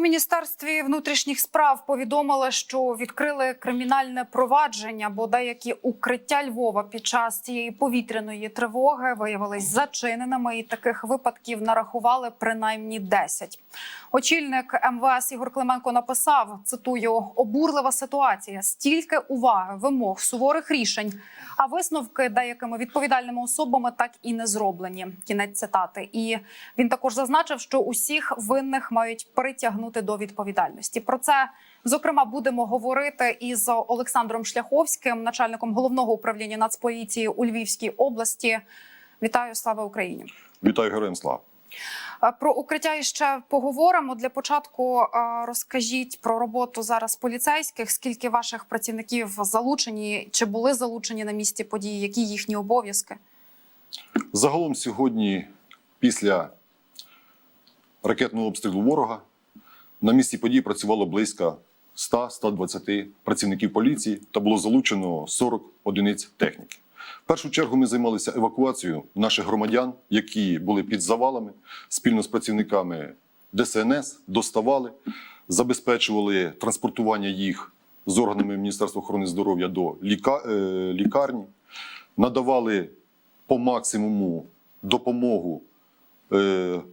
міністерстві внутрішніх справ повідомили, що відкрили кримінальне провадження, бо деякі укриття Львова під час цієї повітряної тривоги виявились зачиненими, і таких випадків нарахували принаймні 10. Очільник МВС Ігор Клименко написав: цитую: обурлива ситуація, стільки уваги, вимог, суворих рішень. А висновки деякими відповідальними особами так і не зроблені. Кінець цитати. І він також зазначив, що усіх винних мають притягнути до відповідальності. Про це зокрема будемо говорити із Олександром Шляховським, начальником головного управління Нацполіції у Львівській області. Вітаю, слава Україні! Вітаю героям слава. Е, Про укриття іще поговоримо. Для початку е, розкажіть про роботу зараз поліцейських. Скільки ваших працівників залучені чи були залучені на місці події? Які їхні обов'язки? Загалом сьогодні, після ракетного обстрілу ворога, на місці події працювало близько 100-120 працівників поліції та було залучено 40 одиниць техніки. В першу чергу ми займалися евакуацією наших громадян, які були під завалами, спільно з працівниками ДСНС доставали, забезпечували транспортування їх з органами Міністерства охорони здоров'я до е, лікарні, надавали по максимуму допомогу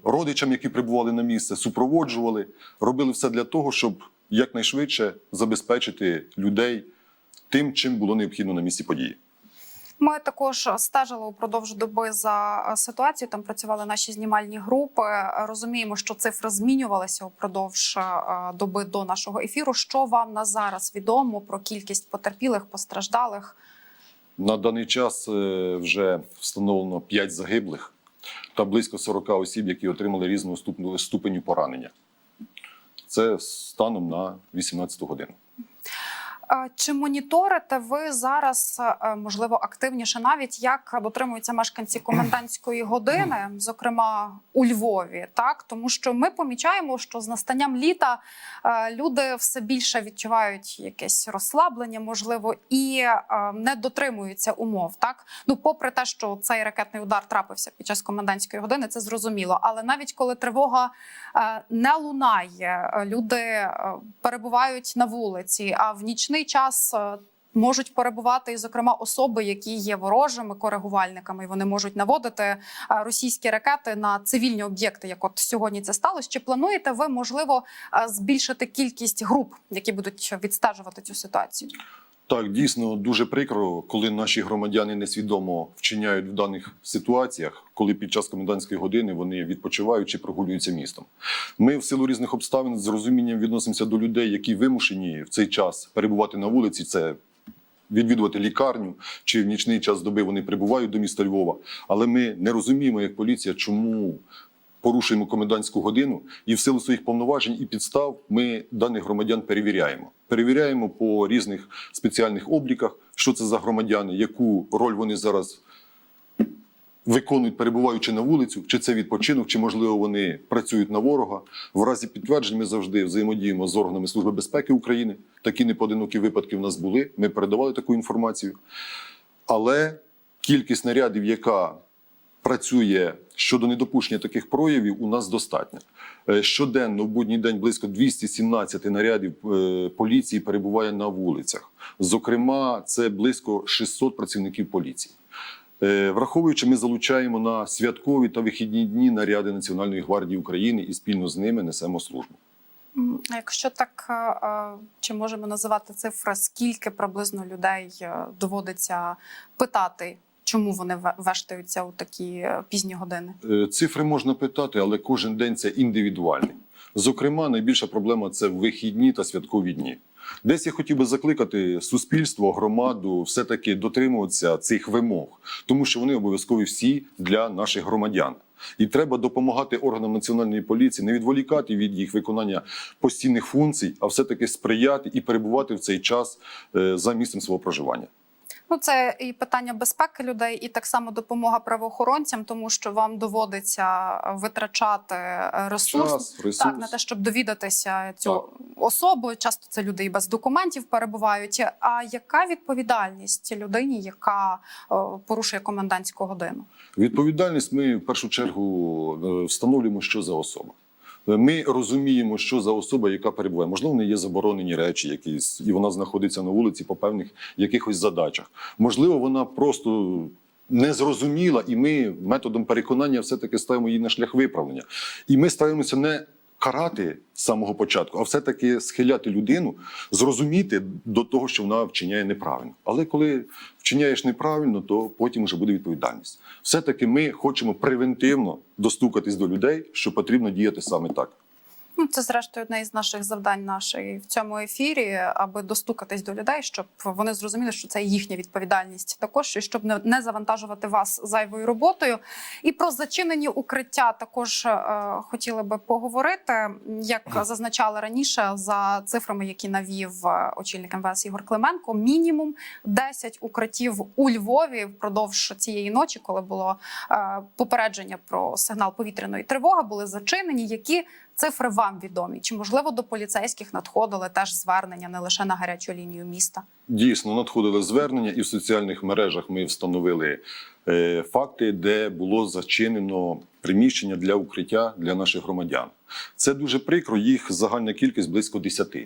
родичам, які прибували на місце, супроводжували, робили все для того, щоб якнайшвидше забезпечити людей тим, чим було необхідно на місці події. Ми також стежили упродовж доби за е, ситуацією. Там працювали наші знімальні групи. Розуміємо, що цифри змінювалися упродовж е, доби до нашого ефіру. Що вам на зараз відомо про кількість потерпілих, постраждалих? На даний час е, вже встановлено 5 загиблих та близько 40 осіб, які отримали різного ступеню- поранення. Це станом на 18 годину. Чи моніторите ви зараз, е, можливо, активніше навіть як дотримуються мешканці комендантської години, зокрема у Львові, так тому що ми помічаємо, що з настанням літа е, люди все більше відчувають якесь розслаблення, можливо, і е, не дотримуються умов. Так, ну попри те, що цей ракетний удар трапився під час комендантської години, це зрозуміло. Але навіть коли тривога не лунає, люди перебувають на вулиці, а в нічний час. е, Можуть перебувати і, зокрема, особи, які є ворожими коригувальниками, і вони можуть наводити е, російські ракети на цивільні об'єкти. Як от сьогодні це сталося. Чи плануєте ви можливо е, збільшити кількість груп, які будуть відстежувати цю ситуацію? Так, дійсно дуже прикро, коли наші громадяни несвідомо вчиняють в даних ситуаціях, коли під час комендантської години вони відпочивають чи прогулюються містом. Ми в силу різних обставин з розумінням відносимося до людей, які вимушені в цей час перебувати на вулиці. Це відвідувати лікарню чи в нічний час доби вони прибувають до міста Львова. Але ми не розуміємо, як поліція, чому порушуємо комендантську годину, і в силу своїх повноважень і підстав ми даних громадян перевіряємо. Перевіряємо по різних спеціальних обліках, що це за громадяни, яку роль вони зараз виконують, перебуваючи на вулицю, чи це відпочинок, чи можливо вони працюють на ворога. В разі підтверджень ми завжди взаємодіємо з органами Служби безпеки України. Такі непоодинокі випадки в нас були. Ми передавали таку інформацію. Але кількість нарядів, яка працює щодо недопущення таких проявів, у нас достатньо. Е, Щоденно, в будній день, близько 217 нарядів е, поліції перебуває на вулицях. Зокрема, це близько 600 працівників поліції. Е, Враховуючи, ми залучаємо на святкові та вихідні дні наряди Національної гвардії України і спільно з ними несемо службу. Якщо так, чи можемо називати цифри, скільки приблизно людей доводиться питати, чому вони ве- вештаються у такі е, пізні години? Е, Цифри можна питати, але кожен день це індивідуальний. Зокрема, найбільша проблема це вихідні та святкові дні. Десь я хотів би закликати суспільство, громаду все-таки дотримуватися цих вимог, тому що вони обов'язкові всі для наших громадян. І треба допомагати органам національної поліції не відволікати від їх виконання постійних функцій, а все-таки сприяти і перебувати в цей час е, за місцем свого проживання. Ну, це і питання безпеки людей, і так само допомога правоохоронцям, тому що вам доводиться витрачати е, ресурс. Час, ресурс. Так, на те, щоб довідатися цю Так. особу. Часто це люди і без документів перебувають. А яка відповідальність людині, яка е, порушує комендантську годину? Відповідальність ми в першу чергу е, встановлюємо, що за особа. Ми розуміємо, що за особа, яка перебуває. Можливо, в неї є заборонені речі, якісь, і вона знаходиться на вулиці по певних якихось задачах. Можливо, вона просто не зрозуміла, і ми методом переконання все-таки ставимо її на шлях виправлення. І ми ставимося не карати з самого початку, а все-таки схиляти людину, зрозуміти до того, що вона вчиняє неправильно. Але коли вчиняєш неправильно, то потім вже буде відповідальність. Все-таки ми хочемо превентивно достукатись до людей, що потрібно діяти саме так. Ну, це зрештою одне із наших завдань нашої в цьому ефірі, аби достукатись до людей, щоб вони зрозуміли, що це їхня відповідальність також, і щоб не, завантажувати вас зайвою роботою. І про зачинені укриття також е, хотіли би поговорити. Як зазначали раніше, за цифрами, які навів е, очільник МВС Ігор Клименко, мінімум 10 укриттів у Львові впродовж цієї ночі, коли було е, попередження про сигнал повітряної тривоги, були зачинені. Які цифри вам відомі? Чи можливо до поліцейських надходили теж звернення не лише на гарячу лінію міста? Дійсно, надходили звернення, і в соціальних мережах ми встановили е, факти, де було зачинено приміщення для укриття для наших громадян. Це дуже прикро, їх загальна кількість близько 10.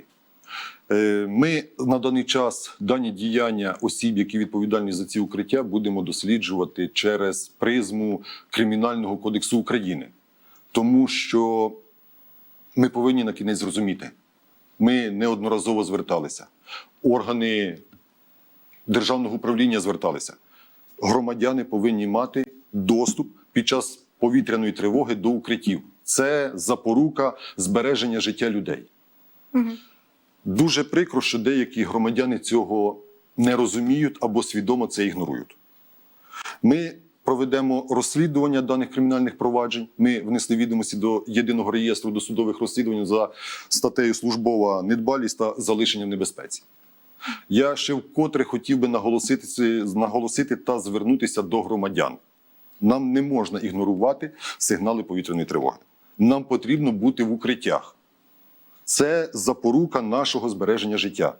Е, Ми на даний час дані діяння осіб, які відповідальні за ці укриття, будемо досліджувати через призму Кримінального кодексу України, тому що ми повинні на кінець зрозуміти. Ми неодноразово зверталися. Органи державного управління зверталися. Громадяни повинні мати доступ під час повітряної тривоги до укриттів. Це запорука збереження життя людей. Угу. Дуже прикро, що деякі громадяни цього не розуміють або свідомо це ігнорують. Ми проведемо розслідування даних кримінальних проваджень. Ми внесли відомості до єдиного реєстру досудових розслідувань за статтею службова недбалість та залишення в небезпеці. Я ще вкотре хотів би наголосити, наголосити та звернутися до громадян. Нам не можна ігнорувати сигнали повітряної тривоги. Нам потрібно бути в укриттях. Це запорука нашого збереження життя.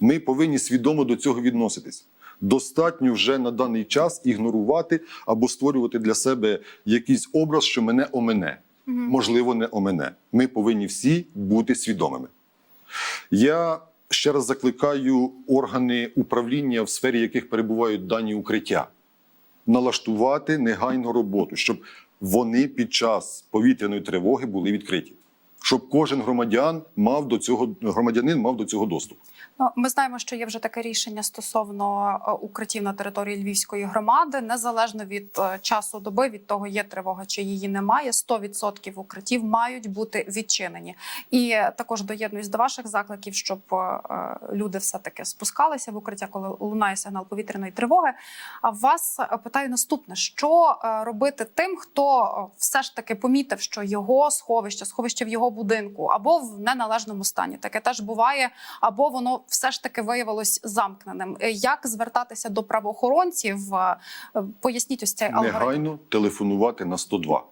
Ми повинні свідомо до цього відноситись. Достатньо вже на даний час ігнорувати або створювати для себе якийсь образ, що мене омене. Можливо, не омене. Ми повинні всі бути свідомими. Я ще раз закликаю органи управління, в сфері яких перебувають дані укриття, налаштувати негайну роботу, щоб вони під час повітряної тривоги були відкриті, щоб кожен громадян мав до цього громадянин мав до цього доступ. Ну, ми знаємо, що є вже таке рішення стосовно е, укриттів на території Львівської громади, незалежно від е, часу доби, від того, є тривога чи її немає. 100% укриттів мають бути відчинені. І також доєднуюсь до ваших закликів, щоб е, люди все таки спускалися в укриття, коли лунає сигнал повітряної тривоги. А вас питаю наступне: що робити тим, хто все ж таки помітив, що його сховище, сховище в його будинку або в неналежному стані, таке теж буває, або воно все ж таки виявилось замкненим. Е, Як звертатися до правоохоронців? Е, Поясніть ось цей алгоритм. Негайно телефонувати на 102.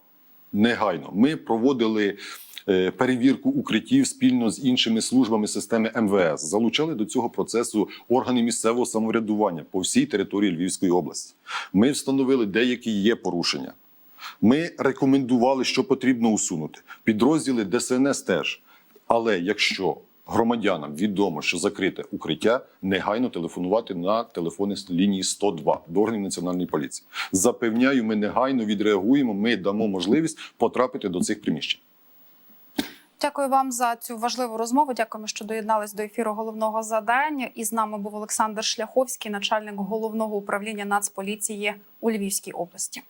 Негайно. Ми проводили е, перевірку укриттів спільно з іншими службами системи МВС. Залучали до цього процесу органи місцевого самоврядування по всій території Львівської області. Ми встановили деякі є порушення. Ми рекомендували, що потрібно усунути. Підрозділи ДСНС теж. Але якщо громадянам відомо, що закрите укриття, негайно телефонувати на телефони з лінії 102 до органів національної поліції. Запевняю, ми негайно відреагуємо. Ми дамо можливість потрапити до цих приміщень. Дякую вам за цю важливу розмову. Дякуємо, що доєднались до ефіру головного задання. І з нами був Олександр Шляховський, начальник головного управління Нацполіції у Львівській області.